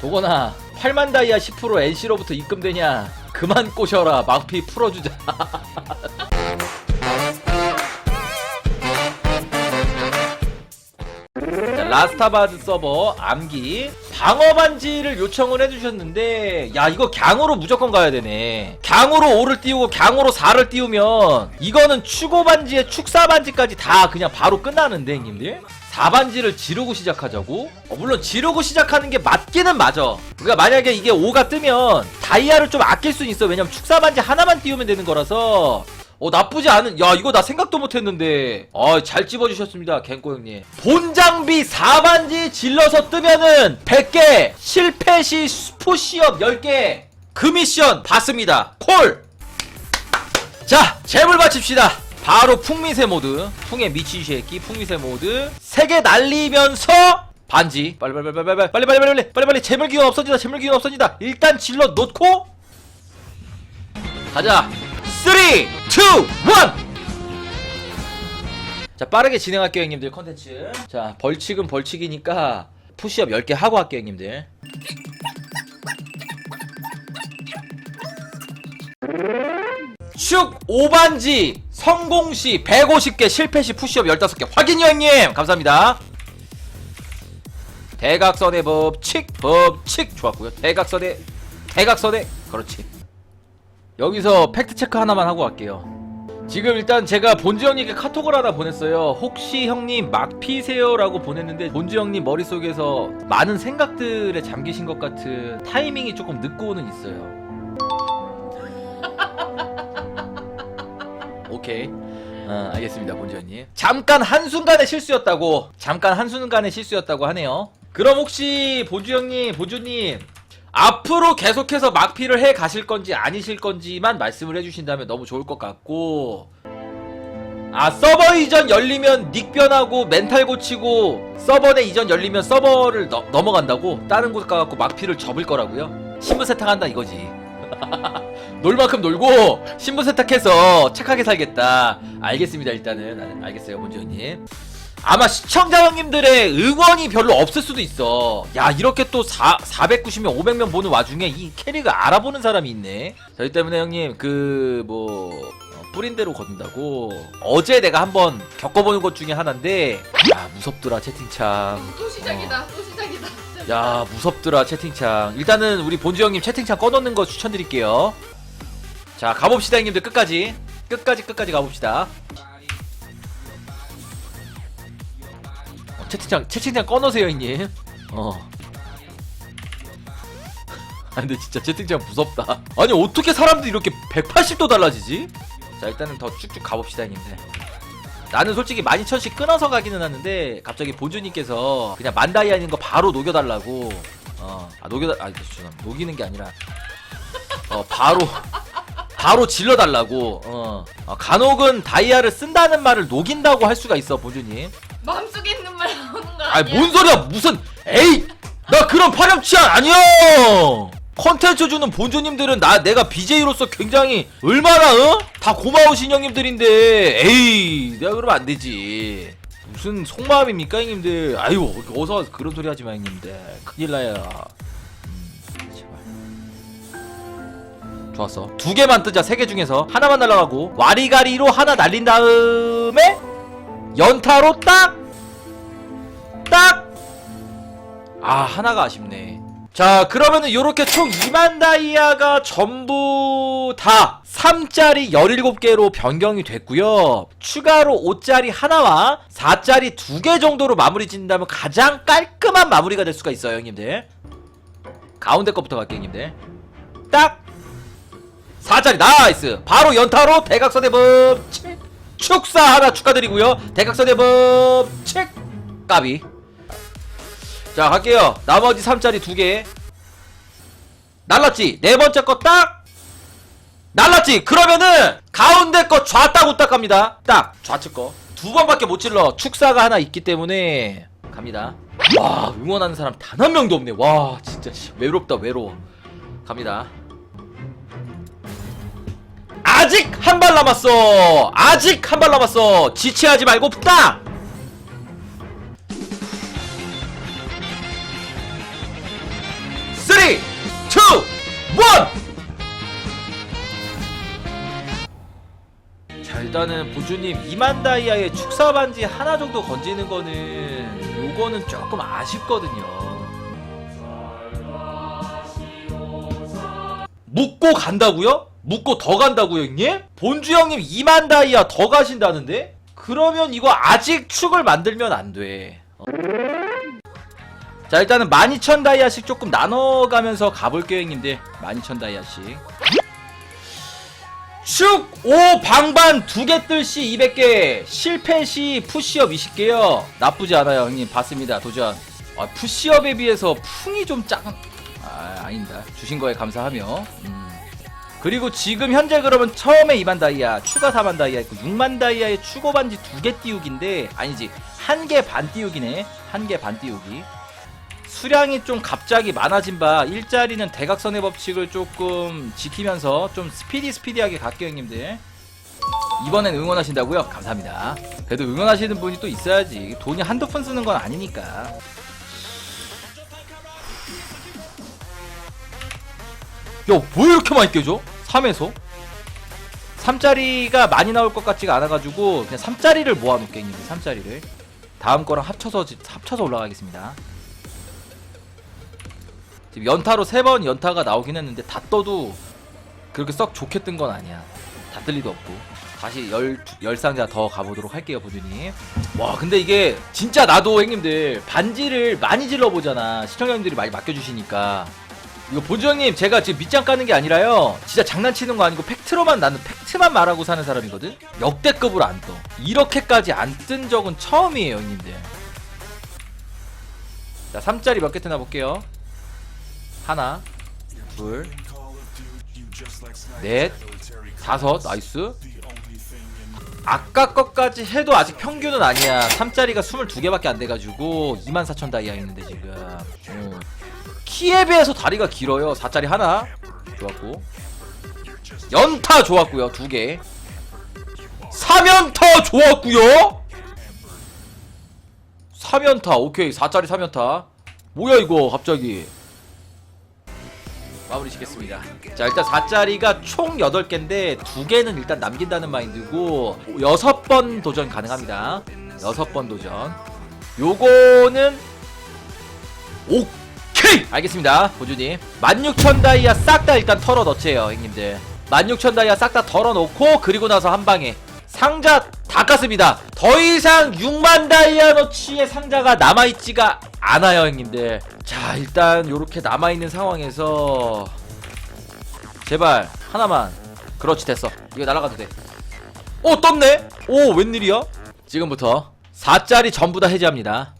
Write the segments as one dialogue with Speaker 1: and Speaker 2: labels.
Speaker 1: 도건아 8만 다이아 10% NC로부터 입금되냐? 그만 꼬셔라. 막피 풀어주자. 자, 라스타바즈 서버 암기. 방어 반지를 요청을 해주셨는데 야 이거 갱으로 무조건 가야 되네. 갱으로 5를 띄우고 갱으로 4를 띄우면 이거는 추고 반지에 축사 반지까지 다 그냥 바로 끝나는데 형님들 4반지를 지르고 시작하자고? 어, 물론 지르고 시작하는 게 맞기는 맞아. 그러니까 만약에 이게 5가 뜨면 다이아를 좀 아낄 수는 있어. 왜냐면 축사 반지 하나만 띄우면 되는 거라서. 어 나쁘지 않은 야 이거 나 생각도 못했는데. 어잘 집어주셨습니다 갱꼬 형님. 본장비 4반지 질러서 뜨면은 100개 실패 시 스포시업 10개. 그 미션 받습니다. 콜자 재물 바칩시다 바로 풍미세 모드. 풍의 미친 새끼 풍미세 모드. 3개 날리면서 반지. 빨리 빨리 빨리 빨리 빨리 빨리 빨리 빨리 빨리 빨리 재물 기운 없어진다 재물 기운 없어진다. 일단 질러 놓고 가자. 3 2 1 자 빠르게 진행할게요 형님들 컨텐츠. 자 벌칙은 벌칙이니까 푸시업 10개 하고 할게요 형님들 축 5반지 성공 시 150개 실패 시 푸시업 15개 확인요 형님! 감사합니다. 대각선의 법칙 법칙! 좋았고요. 대각선의 대각선의 그렇지. 여기서 팩트 체크 하나만 하고 갈게요. 지금 일단 제가 본주 형님께 카톡을 하나 보냈어요. 혹시 형님 막 피세요 라고 보냈는데 본주 형님 머릿속에서 많은 생각들에 잠기신 것 같은 타이밍이 조금 늦고는 있어요 오케이. 어, 알겠습니다 본주 형님. 잠깐 한순간의 실수였다고 잠깐 한순간의 실수였다고 하네요. 그럼 혹시 본주 형님 본주님 앞으로 계속해서 막피를 해 가실 건지 아니실 건지만 말씀을 해주신다면 너무 좋을 것 같고. 아 서버 이전 열리면 닉 변하고 멘탈 고치고 서버 내 이전 열리면 서버를 너- 넘어간다고? 다른 곳 가갖고 막피를 접을 거라고요? 신분 세탁한다 이거지 놀 만큼 놀고 신분 세탁해서 착하게 살겠다 알겠습니다 일단은 아, 알겠어요 본주님 아마 시청자 형님들의 응원이 별로 없을 수도 있어. 야, 이렇게 또 4, 490명, 500명 보는 와중에 이 캐릭을 알아보는 사람이 있네. 저희 때문에 형님, 그, 뭐, 어, 뿌린 대로 걷는다고. 어제 내가 한번 겪어보는 것 중에 하나인데, 야, 무섭더라, 채팅창.
Speaker 2: 또 시작이다. 또 시작이다.
Speaker 1: 야, 무섭더라, 채팅창. 일단은 우리 본주 형님 채팅창 꺼놓는 거 추천드릴게요. 자, 가봅시다, 형님들, 끝까지. 끝까지, 끝까지 가봅시다. 어, 채팅창, 채팅창 꺼놓으세요, 형님. 어. 아, 근데 진짜 채팅창 무섭다. 아니, 어떻게 사람들이 이렇게 180도 달라지지? 자, 일단은 더 쭉쭉 가봅시다, 형님들. 나는 솔직히 12,000씩 끊어서 가기는 하는데 갑자기 본주님께서 그냥 만다이아 있는 거 바로 녹여달라고 어, 아 녹여달, 아 죄송합니다 녹이는 게 아니라 어 바로 바로 질러달라고. 어, 어, 간혹은 다이아를 쓴다는 말을 녹인다고 할 수가 있어 본주님
Speaker 2: 마음속에 있는 말 나오는 거 아니야?
Speaker 1: 아니 뭔 소리야? 무슨 에이! 나 그런 파렴치한 아니야 컨텐츠 주는 본주님들은 나 내가 BJ로서 굉장히 얼마나 어? 다 고마우신 형님들인데. 에이 내가 그러면 안 되지. 무슨 속마음입니까 형님들? 아유 어서 그런 소리 하지 마 형님들. 큰일 나요 좋았어 두 개만 뜨자 세 개 중에서 하나만 날라가고 와리가리로 하나 날린 다음에 연타로 딱 딱! 아, 하나가 아쉽네. 자, 그러면은 요렇게 총 2만 다이아가 전부 다 3짜리 17개로 변경이 됐고요. 추가로 5짜리 하나와 4짜리 2개 정도로 마무리 짓는다면 가장 깔끔한 마무리가 될 수가 있어요, 형님들. 가운데 거부터 갈게요, 형님들. 딱! 4짜리 나이스! 바로 연타로 대각선의 법칙! 축사 하나 축하드리고요. 대각선의 법칙! 까비. 자 갈게요. 나머지 3짜리 2개. 날랐지? 네 번째 거 딱. 날랐지? 그러면은 가운데 거 좌딱 우딱 갑니다. 딱. 좌측 거. 두 번밖에 못 찔러. 축사가 하나 있기 때문에 갑니다. 와 응원하는 사람 단 한 명도 없네. 와 진짜 씨, 외롭다 외로워. 갑니다 아직 한 발 남았어. 아직 한 발 남았어. 지체하지 말고 딱1자 일단은 보주님 2만 다이아에 축사 반지 하나 정도 건지는 거는 요거는 조금 아쉽거든요. 묶고 간다고요? 묶고 더 간다고요 형님? 본주 형님 2만 다이아 더 가신다는데? 그러면 이거 아직 축을 만들면 안돼. 자 일단은 12,000 다이아씩 조금 나눠가면서 가볼게요 형님들. 12,000 다이아씩. 축 5 방반 두개뜰시 200개. 실패 시 푸시업 20개요. 나쁘지 않아요 형님. 봤습니다 도전. 아, 푸시업에 비해서 풍이 좀 작... 아 아닙니다. 주신 거에 감사하며. 음. 그리고 지금 현재 그러면 처음에 2만 다이아 추가 4만 다이아 있고 6만 다이아에 추고 반지 두 개 띄우기인데 아니지 한 개 반 띄우기네. 한 개 반 띄우기. 수량이 좀 갑자기 많아진 바 일자리는 대각선의 법칙을 조금 지키면서 좀 스피디 스피디하게 갈게요 형님들. 이번엔 응원하신다고요? 감사합니다. 그래도 응원하시는 분이 또 있어야지. 돈이 한두 푼 쓰는 건 아니니까 야, 뭐 이렇게 많이 깨져? 3에서? 3짜리가 많이 나올 것 같지가 않아가지고 그냥 3짜리를 모아놓게 형님들 3짜리를. 다음 거랑 합쳐서 지- 합쳐서 올라가겠습니다. 지금 연타로 3번 연타가 나오긴 했는데 다 떠도 그렇게 썩 좋게 뜬 건 아니야. 다 뜰 리도 없고. 다시 열, 열 상자 더 가보도록 할게요 보주님. 와 근데 이게 진짜 나도 형님들 반지를 많이 질러보잖아. 시청자님들이 많이 맡겨주시니까 이거 본주 형님 제가 지금 밑장 까는 게 아니라요. 진짜 장난치는 거 아니고 팩트로만 나는 팩트만 말하고 사는 사람이거든? 역대급으로 안떠. 이렇게까지 안 뜬 적은 처음이에요 형님들. 자 3짜리 몇 개 뜨나 볼게요. 하나 둘넷 다섯 나이스. 아까 것까지 해도 아직 평균은 아니야. 3짜리가 22개밖에 안 돼가지고 24,000 다이아 있는데 지금. 어. 키에 비해서 다리가 길어요. 4짜리 하나. 좋았고. 연타 좋았고요 두개. 3연타 좋았고요. 3연타 오케이. 4짜리 3연타. 뭐야 이거 갑자기. 마무리 짓겠습니다. 자 일단 4짜리가 총 8개인데 2개는 일단 남긴다는 마인드고 6번 도전 가능합니다. 6번 도전. 요거는 오 케이 알겠습니다. 보주님. 16,000 다이아 싹 다 일단 털어 넣지요 형님들. 16,000 다이아 싹다 털어 놓고 그리고 나서 한 방에 상자 다 깠습니다. 더 이상 6만 다이아 넣치의 상자가 남아있지가 않아요 형님들. 자 일단 요렇게 남아있는 상황에서 제발 하나만. 그렇지 됐어. 이거 날아가도 돼오 떴네? 오 웬일이야? 지금부터 4짜리 전부 다 해제합니다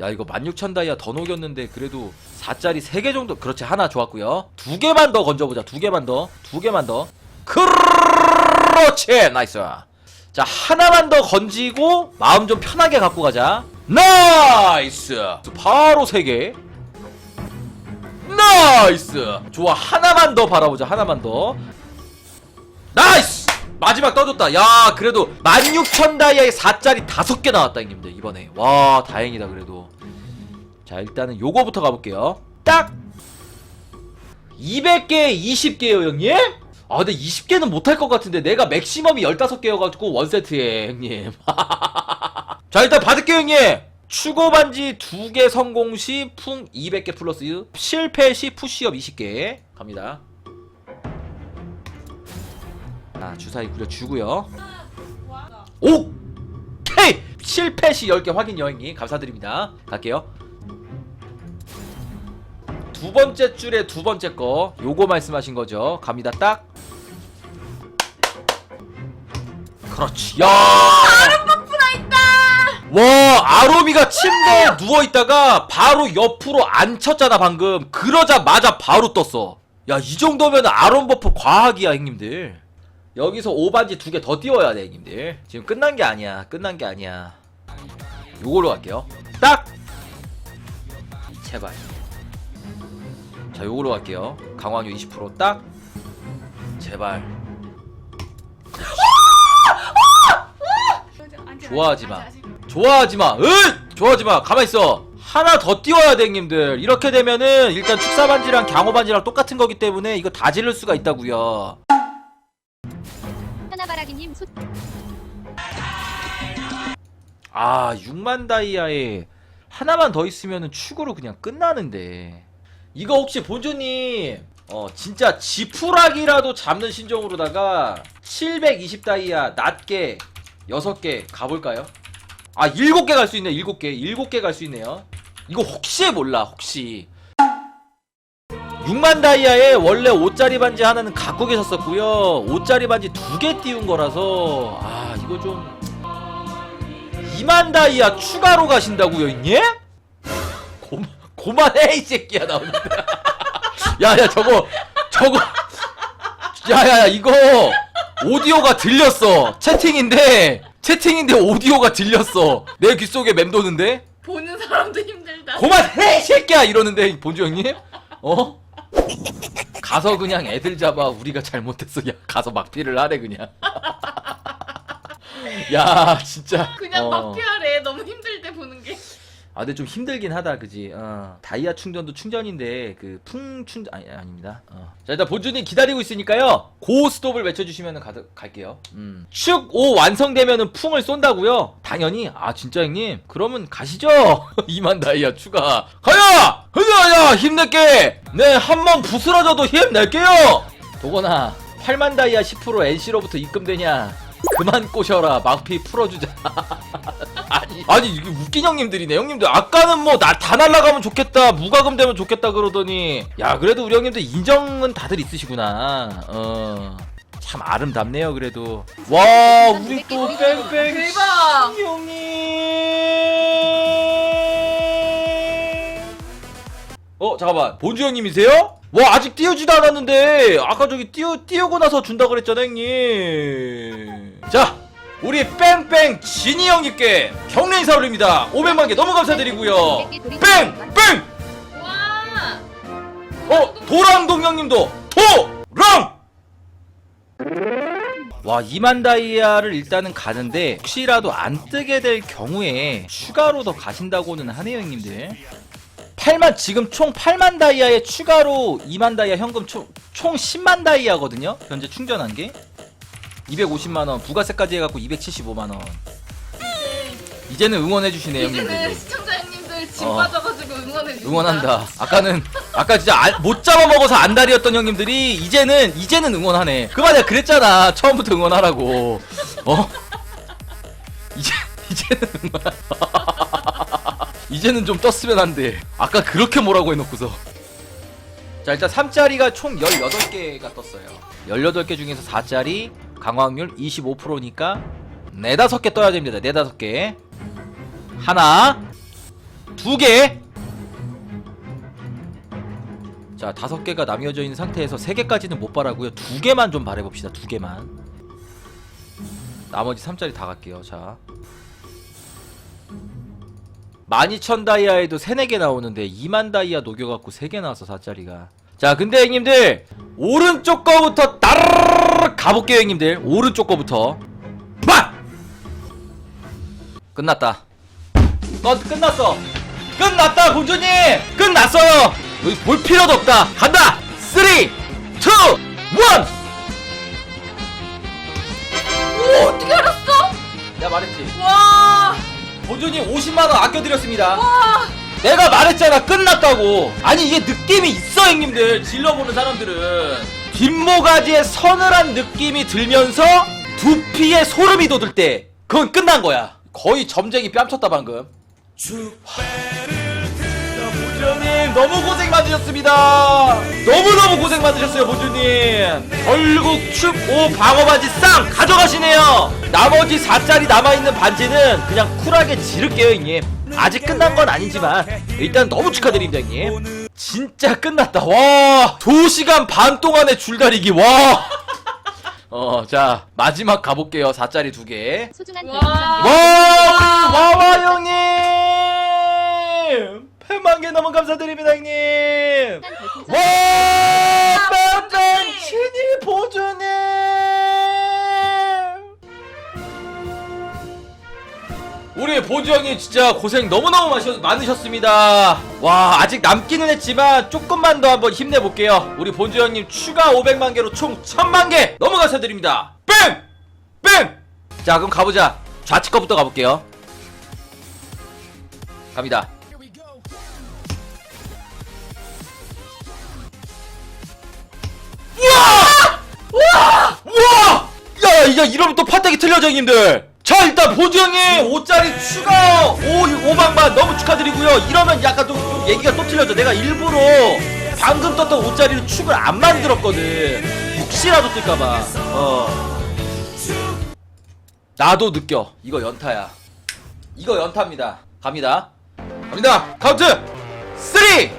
Speaker 1: 야 이거 16,000 다이아 더 녹였는데 그래도 4짜리 3개 정도 그렇지 하나 좋았고요. 두 개만 더 건져보자 두 개만 더두 개만 더. 그렇지 나이스. 자 하나만 더 건지고 마음 좀 편하게 갖고 가자. 나이스. 바로 3개. 나이스. 좋아 하나만 더 바라보자 하나만 더. 나이스. 마지막 떠줬다. 야 그래도 16,000 다이아에 4짜리 5개 나왔다 형님들 이번에. 와 다행이다 그래도 자 일단은 요거부터 가볼게요. 딱! 200개 20개요 형님? 아 근데 20개는 못할 것 같은데 내가 맥시멈이 15개여가지고 원세트에 형님. 자 일단 받을게요 형님. 추고 반지 2개 성공 시 풍 200개 플러스 실패 시 푸시업 20개. 갑니다. 자 주사위 그려주고요. 오 케이! 실패 시 10개 확인 여행님. 감사드립니다. 갈게요 두 번째 줄에 두 번째 거. 요거 말씀하신 거죠. 갑니다. 딱. 그렇지. 야.
Speaker 2: 있다.
Speaker 1: 와 아로미가 침대에 누워 있다가 바로 옆으로 앉혔잖아 방금. 그러자마자 바로 떴어. 야 이 정도면 아론 버프 과학이야 형님들. 여기서 오반지 두 개 더 띄워야 돼 형님들. 지금 끝난 게 아니야. 끝난 게 아니야. 요걸로 갈게요. 딱! 제발 자 요걸로 갈게요 강화료 20%딱 제발 좋아하지 마. 좋아하지 마. 으! 좋아하지 마. 가만 있어. 하나 더 띄워야 돼 형님들 이렇게 되면은 일단 축사 반지랑 경호 반지랑 똑같은 거기 때문에 이거 다 지를 수가 있다고요
Speaker 3: 하나바라기님 소
Speaker 1: 아 6만 다이아에 하나만 더 있으면은 축으로 그냥 끝나는데 이거 혹시 본조님 어 진짜 지푸라기라도 잡는 신종으로다가 720 다이아 낮게 6개 가볼까요? 아 7개 갈 수 있네 7개 7개 갈 수 있네요 이거 혹시 몰라 혹시 6만 다이아에 원래 5짜리 반지 하나는 갖고 계셨었고요 5짜리 반지 두 개 띄운 거라서 아 이거 좀 2만 다이아 추가로 가신다고요, 있니? 고, 고만해, 이 새끼야, 나오는데. 야, 야, 저거, 저거. 야, 야, 야, 이거, 오디오가 들렸어. 채팅인데, 채팅인데 오디오가 들렸어. 내 귀 속에 맴도는데?
Speaker 2: 보는 사람도 힘들다.
Speaker 1: 고만해, 이 새끼야! 이러는데, 본주 형님? 어? 가서 그냥 애들 잡아. 우리가 잘못했어. 야, 가서 막피를 하래, 그냥. 야, 진짜.
Speaker 2: 그냥
Speaker 1: 어.
Speaker 2: 막 피하래. 너무 힘들 때 보는 게.
Speaker 1: 아 근데 좀 힘들긴 하다 그지? 어. 다이아 충전도 충전인데 그 풍 충전 아니 아닙니다. 어. 자 일단 본주님 기다리고 있으니까요. 고 스톱을 외쳐주시면 가, 갈게요. 음. 축5 완성되면은 풍을 쏜다고요? 당연히. 아 진짜 형님? 그러면 가시죠. 2만 다이아 추가. 가야 가야 힘낼게! 네 한 번 부스러져도 힘낼게요! 도거나 8만 다이아 10% NC로부터 입금되냐? 그만 꼬셔라. 막피 풀어주자 아니 이게 웃긴 형님들이네. 형님들 아까는 뭐 나 다 날라가면 좋겠다 무과금 되면 좋겠다 그러더니. 야 그래도 우리 형님들 인정은 다들 있으시구나. 어 참 아름답네요 그래도. 와 우리 또 뺑뺑
Speaker 2: 대박.
Speaker 1: 형님. 어 잠깐만. 본주 형님이세요? 와 아직 띄우지도 않았는데. 아까 저기 띄우 띄우고 나서 준다 그랬잖아 형님. 자 우리 뺑뺑 진이 형님께 경례 인사 올립니다. 500만 개 너무 감사드리고요. 뺑뺑!
Speaker 2: 와.
Speaker 1: 어 도랑동 형님도 도랑! 와 2만 다이아를 일단은 가는데 혹시라도 안 뜨게 될 경우에 추가로 더 가신다고는 하네요 형님들. 8만 지금 총 8만 다이아에 추가로 2만 다이아 현금 총, 총 10만 다이아거든요? 현재 충전한 게 250만원 부가세까지 해갖고 275만원 이제는 응원해주시네요 형님들
Speaker 2: 이제는 시청자 형님들 진
Speaker 1: 어.
Speaker 2: 빠져가지고 응원해 주신다.
Speaker 1: 응원한다. 아까는 아까 진짜 안- 못 잡아먹어서 안달이었던 형님들이 이제는 이제는 응원하네. 그만 내가 그랬잖아. 처음부터 응원하라고. 어? 이제 이제는 응원. 이제는 좀 떴으면 한데. 아까 그렇게 뭐라고 해놓고서. 자 일단 3짜리가 총 18개가 떴어요. 18개 중에서 4짜리 강화확률 25%니까 4, 5개 떠야 됩니다. 4, 5개. 하나 두 개. 자, 다섯 개가 나뉘어져 있는 상태에서 세 개까지는 못 바라고요. 두 개만 좀 바래봅시다. 두 개만. 나머지 3짜리 다 갈게요. 자. 12,000 다이아에도 3, 4개 나오는데 2만 다이아 녹여갖고 3개 나왔어 4짜리가 자 근데 형님들 오른쪽 거부터 따르르 가볼게요 형님들 오른쪽 거부터 막! 끝났다 건 끝났어. 끝났다, 본주님! 끝났어요! 여기 볼 필요도 없다. 간다! 3, 2, 1!
Speaker 2: 오 어떻게 알았어?
Speaker 1: 내가 말했지.
Speaker 2: 와.
Speaker 1: 본주님 50만원 아껴드렸습니다.
Speaker 2: 와.
Speaker 1: 내가 말했잖아, 끝났다고. 아니, 이게 느낌이 있어, 형님들. 질러보는 사람들은. 뒷모가지에 서늘한 느낌이 들면서 두피에 소름이 돋을 때, 그건 끝난 거야. 거의 점쟁이 뺨쳤다, 방금. 보주님 너무 고생 많으셨습니다. 너무 너무 고생 많으셨어요, 보주님. 결국 축5 방어 반지 쌍 가져가시네요. 나머지 4짜리 남아 있는 반지는 그냥 쿨하게 지를게요, 형님. 아직 끝난 건 아니지만 일단 너무 축하드립니다, 형님. 진짜 끝났다. 와, 2시간 반 동안의 줄다리기. 와. 어, 자 마지막 가볼게요. 4짜리 두 개.
Speaker 3: 소중한
Speaker 2: 와.
Speaker 1: 와, 와와 형님! 100만 개 너무 감사드립니다, 형님! 와, 보 보주 형님 진짜 고생 너무너무 마셔- 많으셨습니다. 와, 아직 남기는 했지만 조금만 더 한번 힘내볼게요. 우리 본주 형님 추가 500만 개로 총 1000만 개 넘어가서 드립니다. 뺑! 뺑! 자, 그럼 가보자. 좌측 거부터 가볼게요. 갑니다. 우와! 우와! 우와! 야, 이제 이러면 또 판딱이 틀려져, 형님들. 자, 일단 형님 5짜리 추가 5, 5방만 너무 축하드리고요. 이러면 약간 좀, 좀 얘기가 또 틀려져. 내가 일부러 방금 떴던 5짜리를 축을 안 만들었거든. 혹시라도 뜰까봐. 어. 나도 느껴. 이거 연타야. 이거 연타입니다. 갑니다. 갑니다. 카운트! 3, 2, 1!